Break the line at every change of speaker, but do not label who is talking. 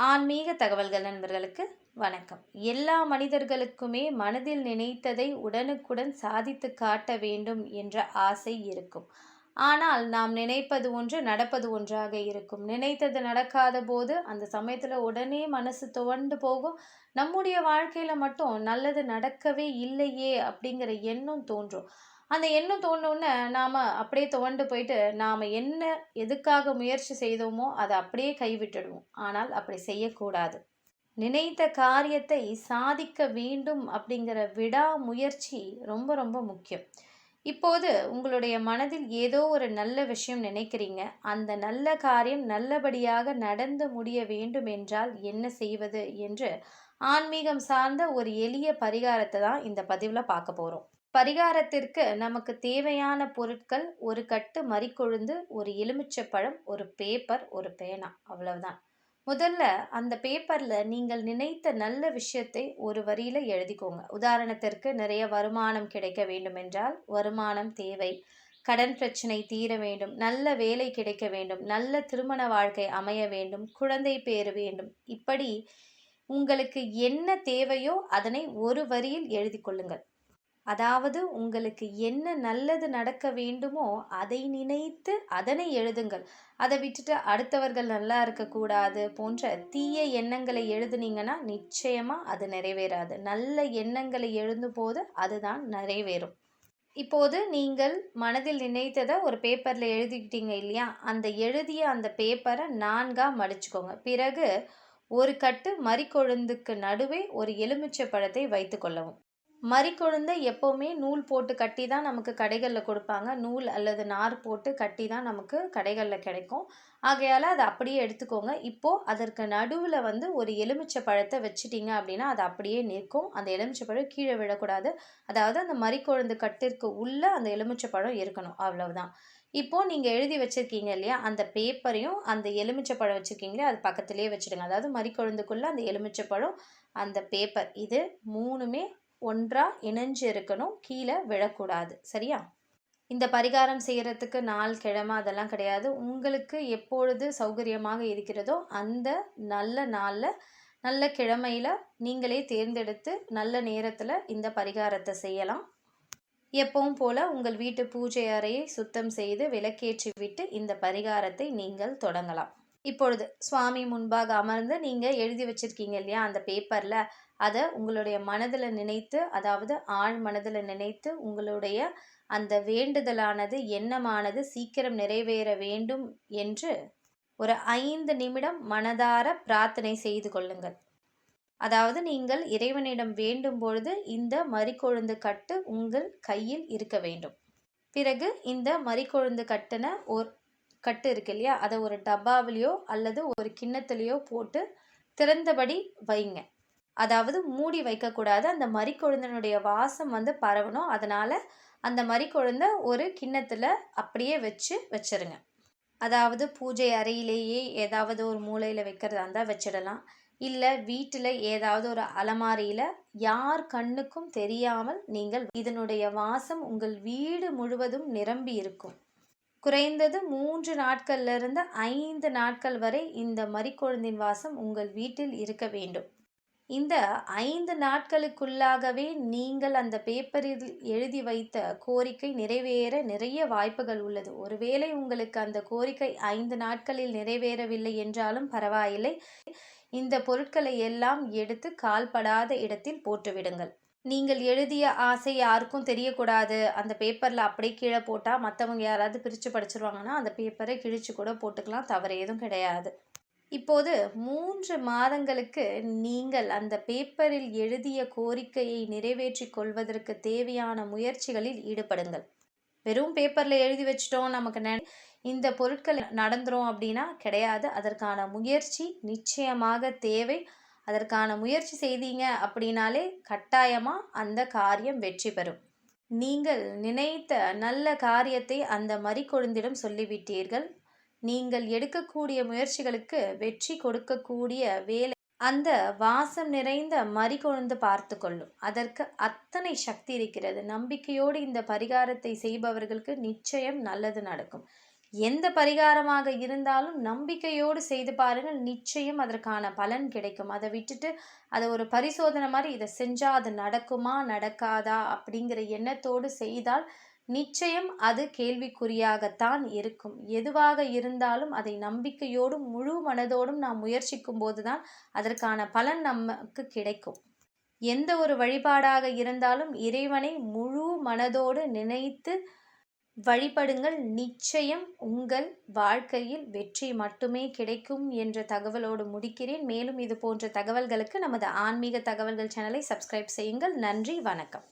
ஆன்மீக தகவல்கள் நண்பர்களுக்கு வணக்கம். எல்லா மனிதர்களுக்குமே மனதில் நினைத்ததை உடனுக்குடன் சாதித்து காட்ட வேண்டும் என்ற ஆசை இருக்கும். ஆனால் நாம் நினைப்பது ஒன்று நடப்பது ஒன்றாக இருக்கும். நினைத்தது நடக்காத போது அந்த சமயத்தில் உடனே மனசு துவண்டு போகும். நம்முடைய வாழ்க்கையில் மட்டும் நல்லது நடக்கவே இல்லையே அப்படிங்கிற எண்ணம் தோன்றும். அந்த எண்ணம் தோணுன்னு நாம் அப்படியே துவண்டு போயிட்டு நாம் என்ன எதுக்காக முயற்சி செய்தோமோ அதை அப்படியே கைவிட்டுடுவோம். ஆனால் அப்படி செய்யக்கூடாது. நினைத்த காரியத்தை சாதிக்க வேண்டும் அப்படிங்கிற விடாமுயற்சி ரொம்ப ரொம்ப முக்கியம். இப்போது உங்களுடைய மனதில் ஏதோ ஒரு நல்ல விஷயம் நினைக்கிறீங்க. அந்த நல்ல காரியம் நல்லபடியாக நடந்து முடிய வேண்டும் என்றால் என்ன செய்வது என்று ஆன்மீகம் சார்ந்த ஒரு எளிய பரிகாரத்தை தான் இந்த பதிவில் பார்க்க போகிறோம் பரிகாரத்திற்கு நமக்கு தேவையான பொருட்கள் ஒரு கட்டு மறிக்கொழுந்து ஒரு எலுமிச்சப்பழம் ஒரு பேப்பர் ஒரு பேனா அவ்வளவுதான். முதல்ல அந்த பேப்பரில் நீங்கள் நினைத்த நல்ல விஷயத்தை ஒரு வரியில் எழுதிக்கோங்க. உதாரணத்திற்கு நிறைய வருமானம் கிடைக்க வேண்டும் என்றால் வருமானம் தேவை. கடன் பிரச்சனை தீர வேண்டும். நல்ல வேலை கிடைக்க வேண்டும். நல்ல திருமண வாழ்க்கை அமைய வேண்டும். குழந்தை பேர் வேண்டும். இப்படி உங்களுக்கு என்ன தேவையோ அதனை ஒரு வரியில் எழுதி கொள்ளுங்கள் அதாவது உங்களுக்கு என்ன நல்லது நடக்க வேண்டுமோ அதை நினைத்து அதனை எழுதுங்கள். அதை விட்டுட்டு அடுத்தவர்கள் நல்லா இருக்கக்கூடாது போன்ற தீய எண்ணங்களை எழுதுனீங்கன்னா நிச்சயமாக அது நிறைவேறாது. நல்ல எண்ணங்களை எழுதும் போது அதுதான் நிறைவேறும். இப்போது நீங்கள் மனதில் நினைத்ததை ஒரு பேப்பரில் எழுதிக்கிட்டீங்க இல்லையா? அந்த எழுதிய அந்த பேப்பரை நான்காக மடிச்சுக்கோங்க. பிறகு ஒரு கட்டு மறிக்கொழுந்துக்கு நடுவே ஒரு எலுமிச்சை பழத்தை வைத்து கொள்ளவும். மறிக்கொழுந்தை எப்போவுமே நூல் போட்டு கட்டி தான் நமக்கு கடைகளில் கொடுப்பாங்க. நூல் அல்லது நார் போட்டு கட்டி தான் நமக்கு கடைகளில் கிடைக்கும். ஆகையால் அதை அப்படியே எடுத்துக்கோங்க. இப்போது அதற்கு நடுவில் வந்து ஒரு எலுமிச்சை பழத்தை வச்சுட்டிங்க அப்படின்னா அது அப்படியே நிற்கும். அந்த எலுமிச்சை பழம் கீழே விழக்கூடாது. அதாவது அந்த மறிக்கொழுந்து கட்டிற்கு உள்ளே அந்த எலுமிச்சை பழம் இருக்கணும். அவ்வளவுதான். இப்போது நீங்கள் எழுதி வச்சுருக்கீங்க இல்லையா? அந்த பேப்பரையும் அந்த எலுமிச்சை பழம் வச்சுருக்கீங்களே அது பக்கத்துலேயே வச்சுடுங்க. அதாவது மறிக்கொழுந்துக்குள்ளே அந்த எலுமிச்சை பழம் அந்த பேப்பர் இது மூணுமே ஒன்றாக இணைஞ்சு இருக்கணும் கீழே விழக்கூடாது. சரியா? இந்த பரிகாரம் செய்கிறதுக்கு நாள் கிழமை அதெல்லாம் கிடையாது. உங்களுக்கு எப்பொழுது சௌகரியமாக இருக்கிறதோ அந்த நல்ல நாளில் நல்ல கிழமையில் நீங்களே தேர்ந்தெடுத்து நல்ல நேரத்தில் இந்த பரிகாரத்தை செய்யலாம். எப்பவும் போல் உங்கள் வீட்டு பூஜை அறையை சுத்தம் செய்து விளக்கேற்றி விட்டு இந்த பரிகாரத்தை நீங்கள் தொடங்கலாம். இப்பொழுது சுவாமி முன்பாக அமர்ந்து நீங்கள் எழுதி வச்சுருக்கீங்க இல்லையா அந்த பேப்பரில் அதை உங்களுடைய மனதில் நினைத்து அதாவது ஆழ் மனதில் நினைத்து உங்களுடைய அந்த வேண்டுதலானது எண்ணமானது சீக்கிரம் நிறைவேற வேண்டும் என்று ஒரு ஐந்து நிமிடம் மனதார பிரார்த்தனை செய்து கொள்ளுங்கள். அதாவது நீங்கள் இறைவனிடம் வேண்டும் பொழுது இந்த மறிக்கொழுந்து கட்டு உங்கள் கையில் இருக்க வேண்டும். பிறகு இந்த மறிக்கொழுந்து கட்டின ஒரு கட்டு இருக்கு இல்லையா? அதை ஒரு டப்பாவிலையோ அல்லது ஒரு கிண்ணத்துலேயோ போட்டு திறந்தபடி வைங்க. அதாவது மூடி வைக்கக்கூடாது. அந்த மறிக்கொழுந்தனுடைய வாசம் வந்து பரவணும். அதனால் அந்த மறிக்கொழுந்த ஒரு கிண்ணத்தில் அப்படியே வச்சு வச்சிருங்க. அதாவது பூஜை அறையிலேயே ஏதாவது ஒரு மூலையில் வைக்கிறதா இருந்தால் வச்சிடலாம். இல்லை வீட்டில் ஏதாவது ஒரு அலமாரியில் யார் கண்ணுக்கும் தெரியாமல் நீங்கள் இதனுடைய வாசம் உங்கள் வீடு முழுவதும் நிரம்பி இருக்கும். குறைந்தது மூன்று நாட்கள்லிருந்து ஐந்து நாட்கள் வரை இந்த மறிக்கொழுந்தின் வாசம் உங்கள் வீட்டில் இருக்க வேண்டும். இந்த ஐந்து நாட்களுக்குள்ளாகவே நீங்கள் அந்த பேப்பரில் எழுதி வைத்த கோரிக்கை நிறைவேற நிறைய வாய்ப்புகள் உள்ளது. ஒருவேளை உங்களுக்கு அந்த கோரிக்கை ஐந்து நாட்களில் நிறைவேறவில்லை என்றாலும் பரவாயில்லை. இந்த பொருட்களை எல்லாம் எடுத்து கால்படாத இடத்தில் போட்டுவிடுங்கள். நீங்கள் எழுதிய ஆசை யாருக்கும் தெரியக்கூடாது. அந்த பேப்பரில் அப்படியே கீழே போட்டால் மற்றவங்க யாராவது பிரித்து படிச்சிருவாங்கன்னா அந்த பேப்பரை கிழிச்சு கூட போட்டுக்கலாம். தவறு ஏதும் கிடையாது. இப்போது மூன்று மாதங்களுக்கு நீங்கள் அந்த பேப்பரில் எழுதிய கோரிக்கையை நிறைவேற்றி கொள்வதற்கு தேவையான முயற்சிகளில் ஈடுபடுங்கள். வெறும் பேப்பரில் எழுதி வச்சிட்டோம் நமக்கு நெ இந்த பொருட்கள் நடந்துரும் அப்படின்னா கிடையாது. அதற்கான முயற்சி நிச்சயமாக தேவை. அதற்கான முயற்சி செய்தீங்க அப்படின்னாலே கட்டாயமாக அந்த காரியம் வெற்றி பெறும். நீங்கள் நினைத்த நல்ல காரியத்தை அந்த மறிக்கொழுந்திடம் சொல்லிவிட்டீர்கள். நீங்கள் எடுக்கக்கூடிய முயற்சிகளுக்கு வெற்றி கொடுக்கக்கூடிய வேலை அந்த வாசம் நிறைந்த மறிகொழுந்து பார்த்து கொள்ளும் அதற்கு அத்தனை சக்தி இருக்கிறது. நம்பிக்கையோடு இந்த பரிகாரத்தை செய்பவர்களுக்கு நிச்சயம் நல்லது நடக்கும். எந்த பரிகாரமாக இருந்தாலும் நம்பிக்கையோடு செய்து பாருங்கள். நிச்சயம் அதற்கான பலன் கிடைக்கும். அதை விட்டுட்டு அதை ஒரு பரிசோதனை மாதிரி இதை செஞ்சால் அது நடக்குமா நடக்காதா அப்படிங்கிற எண்ணத்தோடு செய்தால் நிச்சயம் அது கேள்விக்குறியாகத்தான் இருக்கும். எதுவாக இருந்தாலும் அதை நம்பிக்கையோடும் முழு மனதோடும் நாம் முயற்சிக்கும் போதுதான் அதற்கான பலன் நமக்கு கிடைக்கும். எந்த ஒரு வழிபாடாக இருந்தாலும் இறைவனை முழு மனதோடு நினைத்து வழிபடுங்கள். நிச்சயம் உங்கள் வாழ்க்கையில் வெற்றி மட்டுமே கிடைக்கும் என்ற தகவலோடு முடிக்கிறேன். மேலும் இது போன்ற தகவல்களுக்கு நமது ஆன்மீக தகவல்கள் சேனலை சப்ஸ்கிரைப் செய்யுங்கள். நன்றி வணக்கம்.